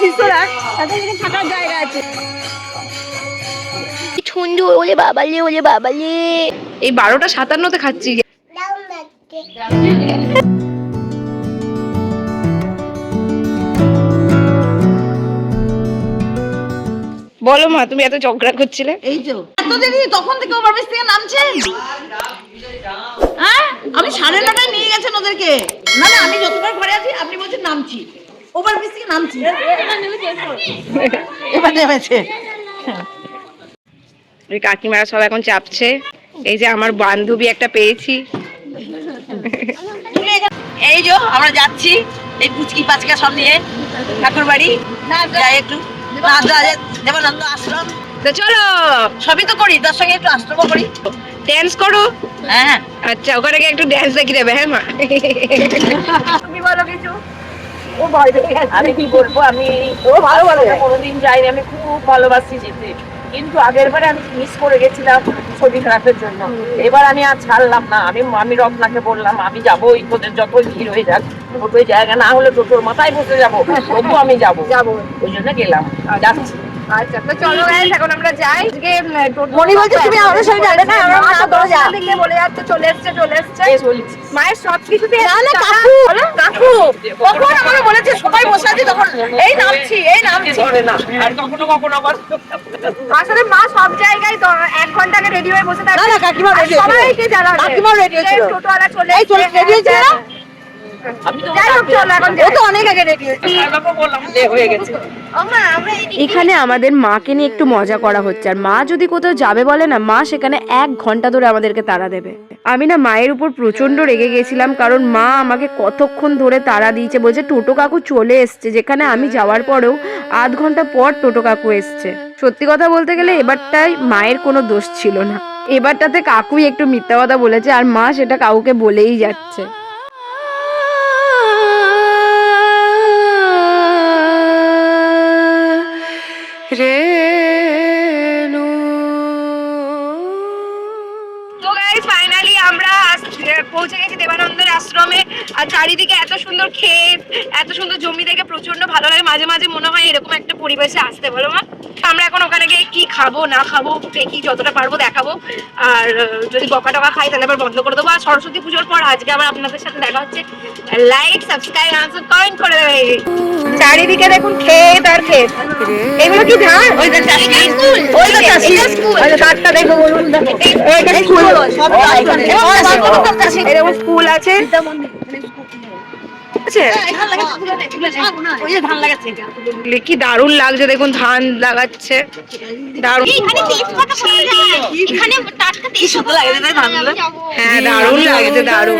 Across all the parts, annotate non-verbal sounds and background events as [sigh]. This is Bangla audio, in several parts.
শিষ্যরা তাদের এখানে থাকার জায়গা আছে। ওলে বাবালে ওলে বাবালে। এই বারোটা সাতান্নতে খাচ্ছি। বলো মা তুমি এত ঝগড়া করছিলে? এই তো। এত দেরি তখন থেকে ওভারব্রিজ থেকে নামছেন হ্যাঁ? আমি সাড়ে নটায় নিয়ে গেছেন ওদেরকে। না না আমি যতবার ঘরে আছি আপনি বলছেন নামছি ওভারব্রিজ থেকে নামছি। [laughs] এবার নেমেছে। ওই কাকিমারা সব এখন চাপছে। এই যে আমার বান্ধবী একটা পেয়েছি। এই যে আমরা যাচ্ছি এই পুচকি পাচকা সব নিয়ে ঠাকুর বাড়ি যাই একটু। দেবানন্দ আশ্রম। তো চলো। সবই তো করি তার সঙ্গে একটু আশ্রম করি। ড্যান্স করো। হ্যাঁ আচ্ছা ওখানে গিয়ে একটু ড্যান্স দেখিয়ে দেবে হ্যাঁ মা? তুমি বলো কিছু। ও ভয় পেয়ে গেছে। আমি কি বলব আমি ও ভালো ভালো কোনোদিন যাইনি আমি খুব ভালোবাসি যেতে কিন্তু আগের বারে আমি মিস করে গেছিলাম শরীর খারাপের জন্য। এবার আমি আর ছাড়লাম না। আমি আমি রত্নাকে বললাম আমি যাব ওই তোদের যত ভিড় হয়ে যাক ওই জায়গা না হলে টোটোর মাথায় বসে যাব। তবু আমি যাব। যাব। ওই জন্য গেলাম। যাচ্ছি। আচ্ছা তো চলো guys, এখন আমরা যাই। আজকে মনি বলছে তুমি আমাদের সঙ্গে যাবে। না আমরা মা না যা দশটা বলে যাচ্ছে চলে এসছে চলে এসছে। মায়ের সব কিছুতে না না কাকু। কাকু। কখন আমাকে বলেছে সবাই বসে আছে তখন এই নামছি এই নামছি। না। আর কখনো কখনো আবার। আসলে মা সব জায়গায় তো এক ঘণ্টা আগে রেডি হয়ে বসে থাকে না, না, কাকিমা সবাইকে জানাবে। কাকিমা হয়েছিল। যে টোটোওয়ালা চলে এই চলে রেডি এখন ও তো অনেক আগে রেডি হয়েছে। সাহেবাকে বললাম যে হয়ে গেছে। এখানে আমাদের মাকে নিয়ে একটু মজা করা হচ্ছে আর মা যদি কোথাও যাবে বলে না মা সেখানে এক ঘণ্টা ধরে আমাদেরকে তাড়া দেবে। আমি না মায়ের উপর প্রচণ্ড রেগে গেছিলাম কারণ মা আমাকে কতক্ষণ ধরে তাড়া দিয়েছে বলছে টোটো কাকু চলে এসছে যেখানে আমি যাওয়ার পরেও আধ ঘণ্টা পর টোটো কাকু এসছে। সত্যি কথা বলতে গেলে এবারটাই মায়ের কোনো দোষ ছিল না। এবারটাতে কাকুই একটু মিথ্যা কথা বলেছে আর মা সেটা কাউকে বলেই যাচ্ছে। তো আর চারিদিকে এত সুন্দর ক্ষেত এত সুন্দর জমি দেখে প্রচণ্ড ভালো লাগে। মাঝে মাঝে মনে হয় এরকম একটা পরিবেশে আসতে বলো মা। আমরা এখন ওখানে গিয়ে কি খাব না খাব দেখি যতটা পারব দেখাবো। আর যদি বকা টকা খাই তাহলে আবার বন্ধ করে দেবো। আর সরস্বতী পুজোর পর আজকে আবার আপনাদের সাথে দেখা হচ্ছে। লাইক সাবস্ক্রাইব আনসার কমেন্ট করে দেবে। চারিদিকে দেখুন ক্ষেত আর ক্ষেত। এগুলো কি ধান? ওই যে স্কুল। ওই যে স্কুল। ওই যে কাঠটা দেখো বলুন এইটা স্কুল। এরকম স্কুল আছে? আছে? ওই যে ধান লাগাচ্ছে কি দারুণ লাগছে দেখুন ধান লাগাচ্ছে। দারুণ। হ্যাঁ দারুণ লাগছে দারুণ।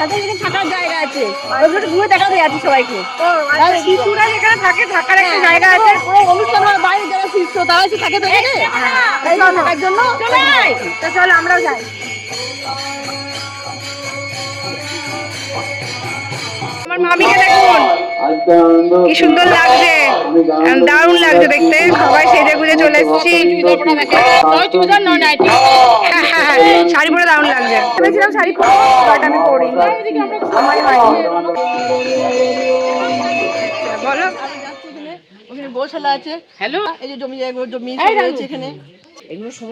তাদের এখানে থাকার জায়গা আছে। ওগুলো ঘুরে দেখাতে যাচ্ছে সবাইকে। শিশুরা যেখানে থাকে থাকার একটা হ্যাঁ, জায়গা আছে। অনুষ্ঠান হয় বাইরে যারা শিষ্য তারা এসে থাকে তো এখানে? থাকার জন্য? তো চলো আমরাও যাই। আমার মামিকে দেখুন। কি সুন্দর লাগছে। দারুণ লাগছে দেখতে। সবাই সেজে গুজে চলে এসেছি। হ্যাঁ, হ্যাঁ, হ্যাঁ, শাড়ি পরে দারুণ লাগছে। ভেবেছিলাম শাড়ি পরবো বাট আমি পরি। আমারই হয়নি বলো। ওখানে। আছে হ্যালো এই যে জমি জায়গা জমি রয়েছে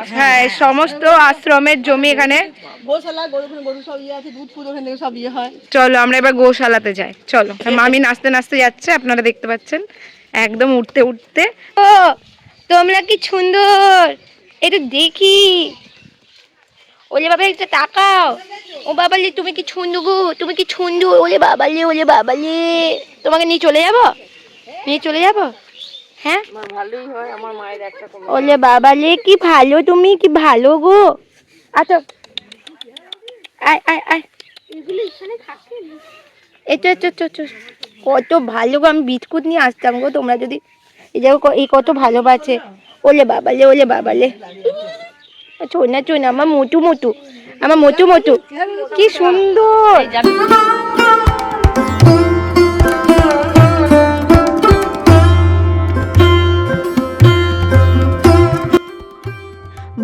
এখানে হ্যাঁ সমস্ত আশ্রমের জমি এখানে। গোশালা গরু গরু সব ইয়ে আছে দুধ ফুদ ওখান থেকে সব ইয়ে হয়। চলো আমরা এবার গোশালাতে যাই। চলো মামি নাচতে নাচতে যাচ্ছে আপনারা দেখতে পাচ্ছেন। একদম উঠতে উঠতে। ও তোমরা কি সুন্দর। একটু দেখি। ওলে বাবা একটু তাকাও। ও বাবালে তুমি কি সুন্দর গো? তুমি কি সুন্দর ওলে বাবালে ওলে বাবালে। তোমাকে নিয়ে চলে যাব? নিয়ে চলে যাব? হ্যাঁ? ভালোই হয় আমার মায়ের একটা ওলে বাবালে কি ভালো তুমি কি ভালো গো। আচ্ছা। আয় আয় আয়। এতো এতো এতো এতো। কত ভালো গো আমি বিস্কুট নিয়ে আসতাম গো তোমরা যদি এই দেখো ক- এই কত ভালোবাসে। ওলে বাবালে ওলে বাবালে। চোনা চোনা আমার মোটু মোটু আমার মোটু মোটু। কি সুন্দর।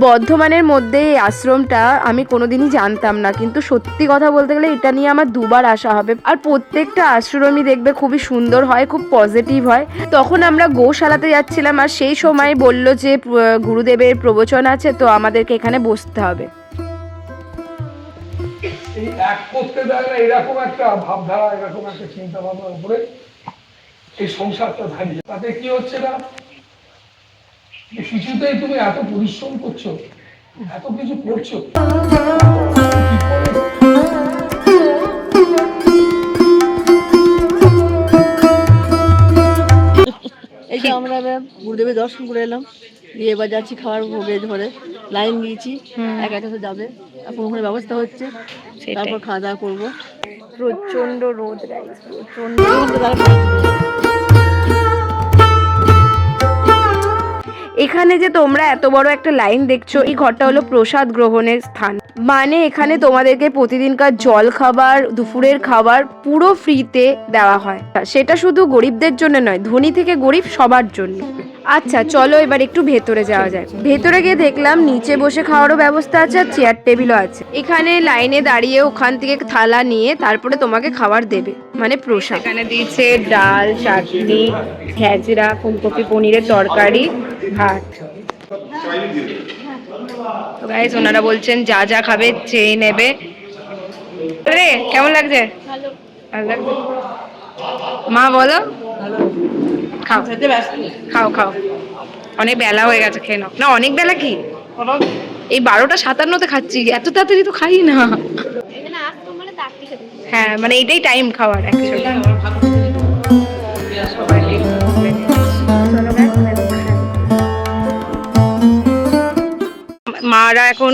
বর্ধমানের মধ্যে এই আশ্রমটা আমি কোনোদিনই জানতাম না। কিন্তু সত্যি কথা বলতে গেলে এটা নিয়ে আমার দুবার আসা হবে। আর প্রত্যেকটা আশ্রমই দেখবে খুবই সুন্দর হয়, খুব পজিটিভ হয়। তখন আমরা গোশালাতে যাচ্ছিলাম আর সেই সময় বলল যে গুরুদেবের প্রবচন আছে, তো আমাদেরকে এখানে বসতে হবে। এই এরকম একটা ভাবধারা, এরকম একটা চিন্তা ভাবনার উপরে এই সংসারটা দাঁড়িয়ে তাতে কি হচ্ছে না? যে তুমি এত পরিশ্রম করছ এত কিছু করছ। এই যে আমরা গুরুদেবের দর্শন করে এলাম। দিয়ে এবার যাচ্ছি খাওয়ার ভোগে ধরে। লাইন দিয়েছি এক এক যাবে। এখন ওখানে ব্যবস্থা হচ্ছে। তারপর খাওয়া দাওয়া করব। প্রচণ্ড রোদ প্রচণ্ড এখানে যে তোমরা এত বড় একটা লাইন দেখছ, এই ঘরটা হলো প্রসাদ গ্রহণের স্থান। মানে এখানে তোমাদেরকে প্রতিদিনকার জল খাবার, দুপুরের খাবার পুরো ফ্রিতে দেওয়া হয়। সেটা শুধু গরিবদের জন্য নয়, ধনী থেকে গরিব সবার জন্য। আচ্ছা চলো এবার একটু ভেতরে যাওয়া যায় ভেতরে গিয়ে দেখলাম নিচে বসে খাওয়ারও ব্যবস্থা আছে আর চেয়ার টেবিলও আছে। এখানে লাইনে দাঁড়িয়ে ওখান থেকে থালা নিয়ে তারপরে তোমাকে খাবার দেবে মানে প্রসাদ। এখানে দিয়েছে ডাল চাটনি ঘ্যাজরা ফুলকপি পনিরের তরকারি ভাত। তো ওনারা বলছেন যা যা খাবে চেয়ে নেবে। রে কেমন লাগছে? ভালো। লাগছে? মা বলো। খাও। খাও খাও। অনেক বেলা হয়ে গেছে খেয়ে নাও। না অনেক বেলা কি? এই বারোটা সাতান্নতে খাচ্ছি। এত তাড়াতাড়ি তো খাই না। হ্যাঁ মানে এটাই টাইম খাওয়ার মারা এখন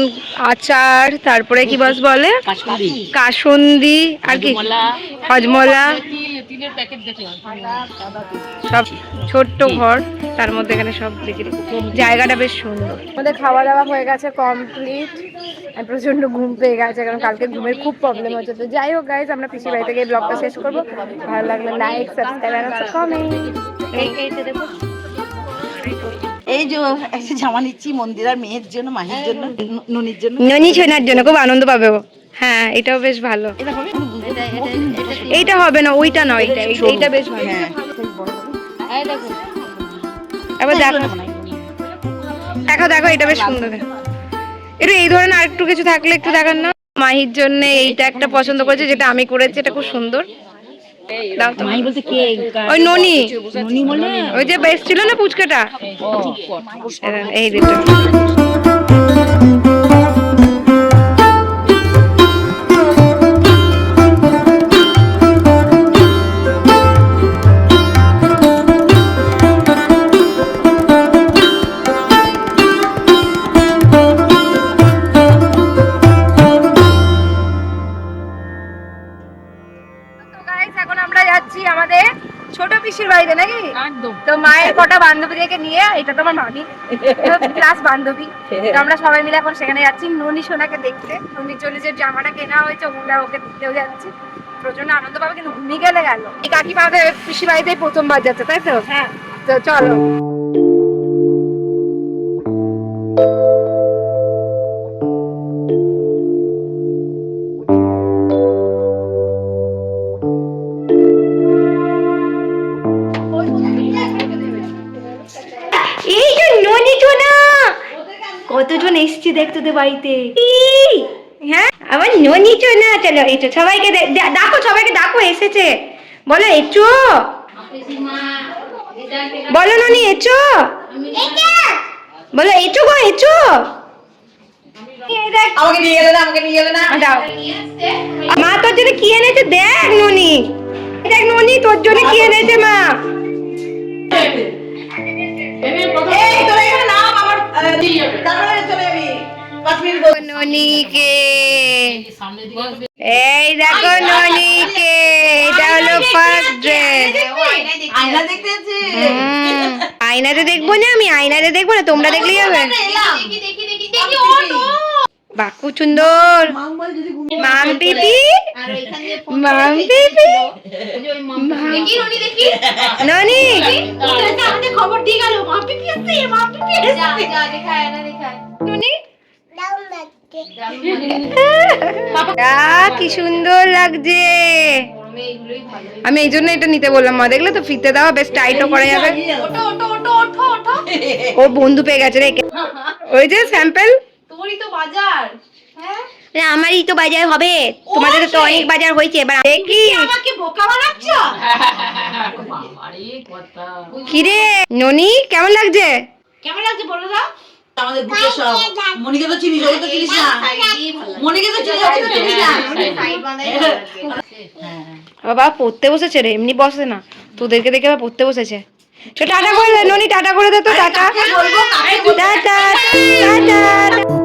আচার তারপরে কি বাস বলে? কাসুন্দি আর কি? হজমলা। সব ছোট্ট ঘর তার মধ্যে এখানে সব বিক্রি জায়গাটা বেশ সুন্দর। আমাদের খাওয়া দাওয়া হয়ে গেছে কমপ্লিট আর প্রচণ্ড ঘুম পেয়ে গেছে কারণ কালকে ঘুমের খুব প্রবলেম হচ্ছে। তো যাই হোক গাইজ আমরা পিসি বাড়ি থেকে ব্লগটা শেষ করব। ভালো লাগলে লাইক সাবস্ক্রাইব আর কমেন্ট এই যে একটা জামা নিচ্ছি মন্দিরার মেয়ের জন্য মাহির জন্য ননির জন্য। ননি ছোনার জন্য খুব আনন্দ পাবে ও। হ্যাঁ এটাও বেশ ভালো। এইটা হবে না ওইটা নয় এইটা এইটা- বেশ ভালো। হ্যাঁ। এবার দেখো। দেখো দেখো এটা বেশ সুন্দর। একটু এই ধরনের আরেকটু কিছু থাকলে একটু দেখান না? মাহির জন্য এইটা একটা পছন্দ করেছে যেটা আমি করেছি এটা খুব সুন্দর। ওই ননি। ননি ওই যে বেশ ছিল না পুচকাটা? এই দুটো। পিসির বাড়িতে নাকি? তো মায়ের কটা বান্ধবীদেরকে নিয়ে এটা তো আমার মামি ক্লাস বান্ধবী। তো আমরা সবাই মিলে এখন সেখানে যাচ্ছি। নুনি সোনাকে দেখতে। ননির জন্য যে জামাটা কেনা হয়েছে ওগুলা ওকে দিতেও যাচ্ছি। প্রচণ্ড আনন্দ পাবে কিন্তু ঘুমিয়ে গেলে গেল। এই কাকি পাবে পিসির বাড়িতেই প্রথমবার যাচ্ছে তাই তো? হ্যাঁ। তো চলো। এসছি দেখতে তো বাড়িতে। হ্যাঁ? আবার ননি না চলো এই সবাইকে ডাকো সবাইকে ডাকো এসেছে। বলো এচো বলো ননি এচো বলো এচো গো এচো দেখ, আমাকে নিয়ে গেলে না আমাকে নিয়ে গেলে না। দাও। মা তোর জন্য কি এনেছে? দেখ ননি। দেখ ননি তোর জন্য কি এনেছে মা? এই ননিকে এই দেখো ননিকে এটা হলো ফার্স্ট ড্রেস আয়না দেখতে আয়নাতে দেখব না আমি আয়নাতে দেখব না তোমরা দেখলেই হবে বাহ খুব সুন্দর। মাম বলে যদি ঘুম মাম পিপি মাম পিপি ননি। ননি। কি সুন্দর লাগছে। আমি এই জন্য এটা নিতে বললাম মা। দেখলে তো ফিতে দেওয়া বেশ টাইটও করা যাবে। ও বন্ধু পেয়ে গেছে রে [laughs] ওই যে স্যাম্পল না আমারই তো বাজার হবে। তোমাদের তো অনেক বাজার হয়েছে এবার দেখি। কিরে ননি কেমন লাগছে? আমাদের বুকে সব। মনিকে তো চিনিস ওকে তো চিনিস না। মনিকে তো চিনিস ওকে তো চিনিস না। বাবা পড়তে বসেছে রে এমনি বসে না। তোদেরকে দেখে আবার পড়তে বসেছে। তো টাটা করে দে ননি টাটা করে দে তো টাটা। Tata tata.